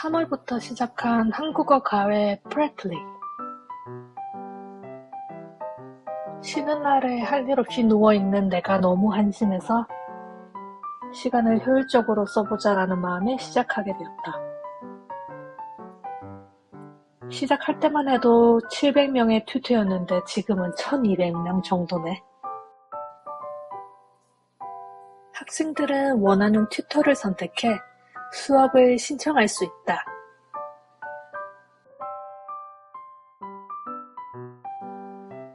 3월부터 시작한 한국어 과외 프레틀리. 쉬는 날에 할 일 없이 누워있는 내가 너무 한심해서 시간을 효율적으로 써보자 라는 마음에 시작하게 되었다. 시작할 때만 해도 700명의 튜터였는데 지금은 1200명 정도네. 학생들은 원하는 튜터를 선택해 수업을 신청할 수 있다.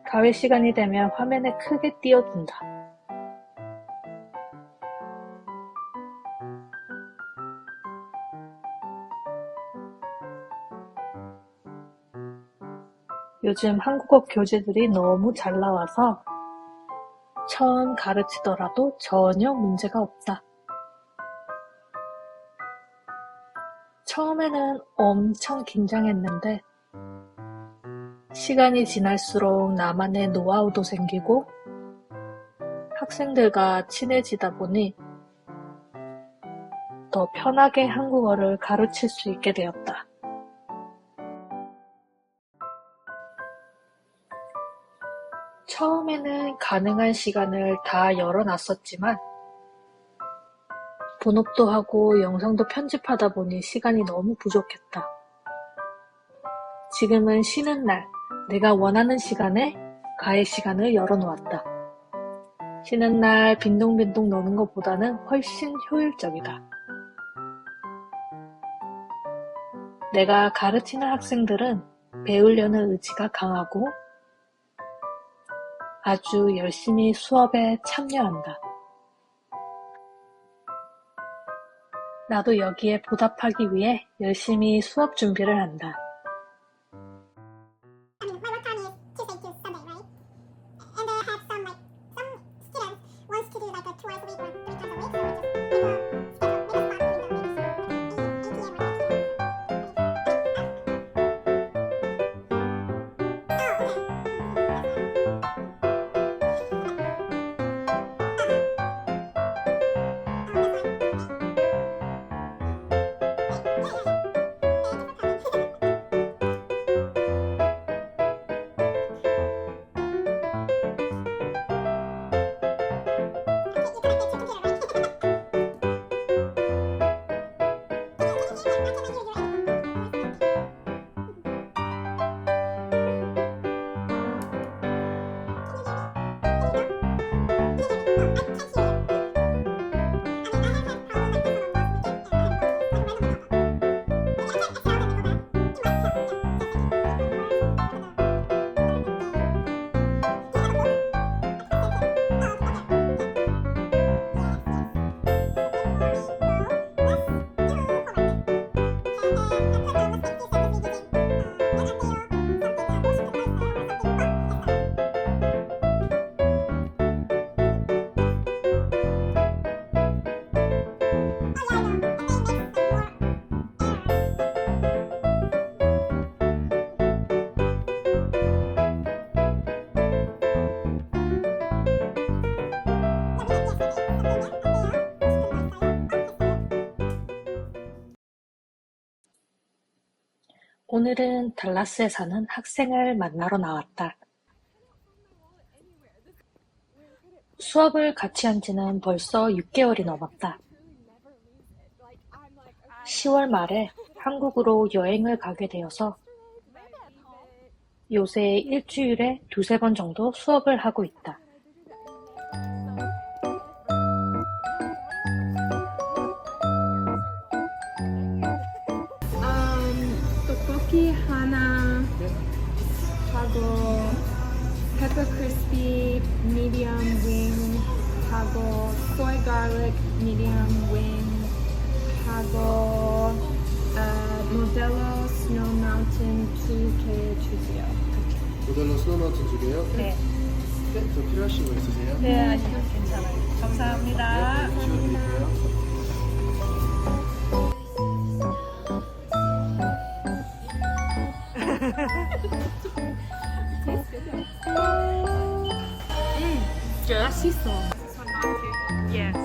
가회 시간이 되면 화면에 크게 띄워준다. 요즘 한국어 교재들이 너무 잘 나와서 처음 가르치더라도 전혀 문제가 없다. 처음에는 엄청 긴장했는데 시간이 지날수록 나만의 노하우도 생기고 학생들과 친해지다 보니 더 편하게 한국어를 가르칠 수 있게 되었다. 처음에는 가능한 시간을 다 열어놨었지만 본업도 하고 영상도 편집하다 보니 시간이 너무 부족했다. 지금은 쉬는 날, 내가 원하는 시간에 가의 시간을 열어놓았다. 쉬는 날 빈둥빈둥 노는 것보다는 훨씬 효율적이다. 내가 가르치는 학생들은 배우려는 의지가 강하고 아주 열심히 수업에 참여한다. 나도 여기에 보답하기 위해 열심히 수업 준비를 한다. 오늘은 달라스에 사는 학생을 만나러 나왔다. 수업을 같이 한 지는 벌써 6개월이 넘었다. 10월 말에 한국으로 여행을 가게 되어서 요새 일주일에 두세 번 정도 수업을 하고 있다. 떡볶이 하나 하고 pepper crispy medium wing 하고 soy garlic medium wing 하고 uh, Modelo Snow Mountain 2개 주세요. 모델로 스노마우튼 두 개요? 네. 네, 더 필요하신 거 있으세요? 네, 아니요, 괜찮아요. 감사합니다. 네, 지워드릴게요. 맛있어. Yes.